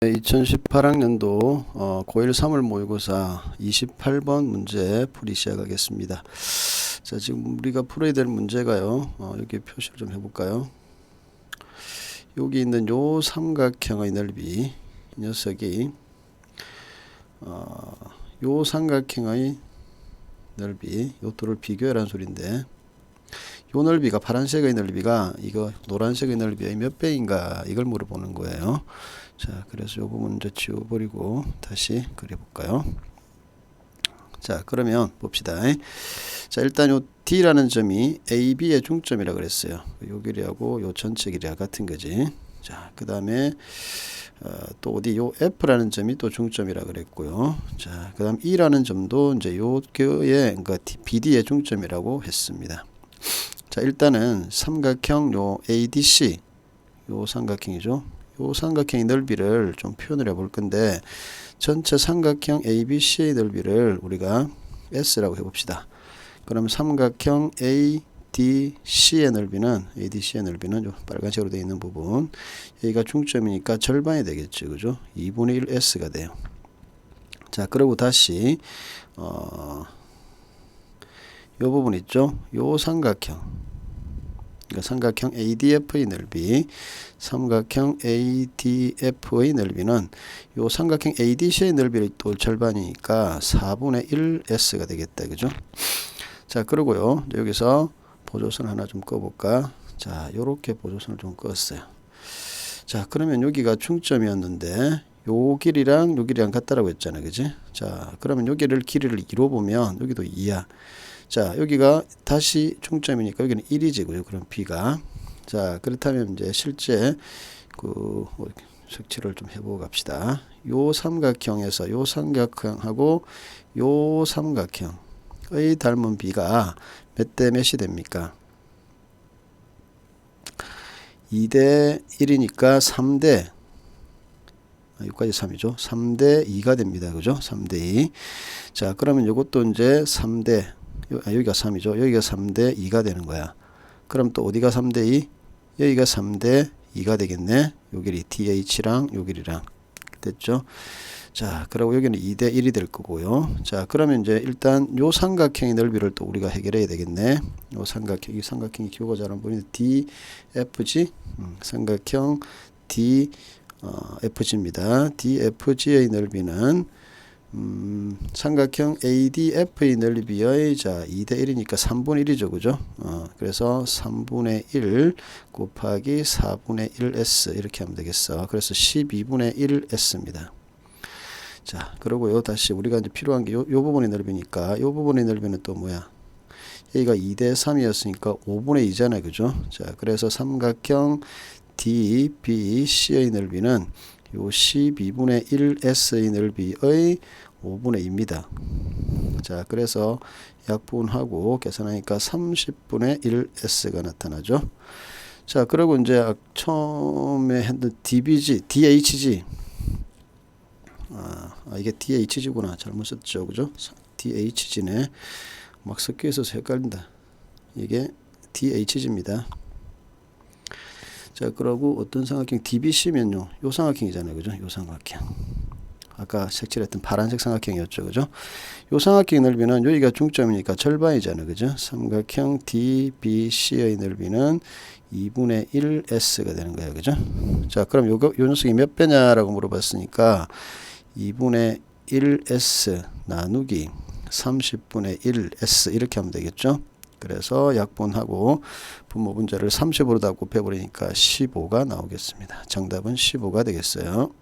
2018학년도 어, 고1 3월 모의고사 28번 문제 풀이 시작하겠습니다. 자, 지금 우리가 풀어야 될 문제가요. 어, 여기 표시를 좀 해볼까요? 여기 있는 요 삼각형의 넓이 이 녀석이 어, 요 삼각형의 넓이 요 둘을 비교하라는 소리인데 요 넓이가 파란색의 넓이가 이거 노란색의 넓이의 몇 배인가 이걸 물어보는 거예요. 자, 그래서 요 부분 이제 지워버리고 다시 그려볼까요? 자, 그러면 봅시다. 자, 일단 요 D라는 점이 AB의 중점이라 그랬어요. 요 길이하고 요 전체 길이가 같은 거지. 자, 그 다음에 어, 또 어디 요 F라는 점이 또 중점이라 그랬고요. 자, 그 다음 E라는 점도 이제 요 교의 그러니까 BD의 중점이라고 했습니다. 자, 일단은 삼각형 요 ADC 요 삼각형이죠. 요 삼각형의 넓이를 좀 표현을 해 볼 건데 전체 삼각형 ABC의 넓이를 우리가 S라고 해봅시다. 그럼 삼각형 ADC의 넓이는 ADC의 넓이는 요 빨간색으로 되어 있는 부분 여기가 중점이니까 절반이 되겠죠, 그죠? 2분의 1 S가 돼요. 자, 그리고 다시 어, 요 부분 있죠? 요 삼각형 그러니까 삼각형 ADF의 넓이, 삼각형 ADF의 넓이는 요 삼각형 ADC의 넓이를 또 절반이니까 4분의 1S가 되겠다. 그죠? 자, 그러고요. 여기서 보조선 하나 좀 꺼볼까? 자, 요렇게 보조선을 좀 껐어요. 자, 그러면 여기가 중점이었는데 요 길이랑 요 길이랑 같다라고 했잖아요. 그지? 자, 그러면 여기를 길이를 2로 보면 여기도 2야. 자, 여기가 다시 중점이니까 여기는 1이지고요. 그럼 B가. 자, 그렇다면 이제 실제 그뭐 색칠을 좀 해보고 갑시다. 요 삼각형에서 요 삼각형하고 요 삼각형의 닮은 B가 몇 대 몇이 됩니까? 2대 1이니까 3대 여기까지 3이죠. 3대 2가 됩니다. 그죠? 3대 2. 자, 그러면 이것도 이제 3대 아, 여기가 3이죠. 여기가 3대 2가 되는 거야. 그럼 또 어디가 3대 2? 여기가 3대 2가 되겠네. 요 길이 TH랑 요 길이랑 됐죠. 자, 그리고 여기는 2대 1이 될 거고요. 자, 그러면 이제 일단 요 삼각형의 넓이를 또 우리가 해결해야 되겠네. 요 삼각형, 이 삼각형이 기호가 잘한 분이 DFG, 음, 삼각형 DFG입니다. DFG의 넓이는 음, 삼각형 ADF의 넓이의 자 2대 1이니까 3분의 1이죠. 그죠? 어, 그래서 3분의 1 곱하기 4분의 1S 이렇게 하면 되겠어. 그래서 12분의 1S입니다. 자, 그러고요. 다시 우리가 이제 필요한 게 요, 요 부분의 넓이니까 요 부분의 넓이는 또 뭐야? 여기가 2대 3이었으니까 5분의 2잖아요. 그죠? 자, 그래서 삼각형 DBC의 넓이는 요 12분의 1S의 넓이의 5분의 2입니다. 자, 그래서 약분하고 계산하니까 30분의 1S가 나타나죠. 자, 그리고 이제 처음에 했던 DBG, DHG. 아, 아 이게 DHG구나. 잘못 썼죠. 그죠? DHG네. 막 섞여 있어서 헷갈린다. 이게 DHG입니다. 자, 그러고 어떤 삼각형 DBC면요. 요 삼각형이잖아요. 그죠? 요 삼각형. 아까 색칠했던 파란색 삼각형이었죠. 그죠? 요 삼각형 넓이는 여기가 중점이니까 절반이잖아요. 그죠? 삼각형 DBC의 넓이는 2분의 1S가 되는 거예요. 그죠? 자, 그럼 요거, 요 녀석이 몇 배냐라고 물어봤으니까 2분의 1S 나누기 30분의 1S 이렇게 하면 되겠죠? 그래서 약분하고 분모 분자를 30으로 다 곱해버리니까 15가 나오겠습니다. 정답은 15가 되겠어요.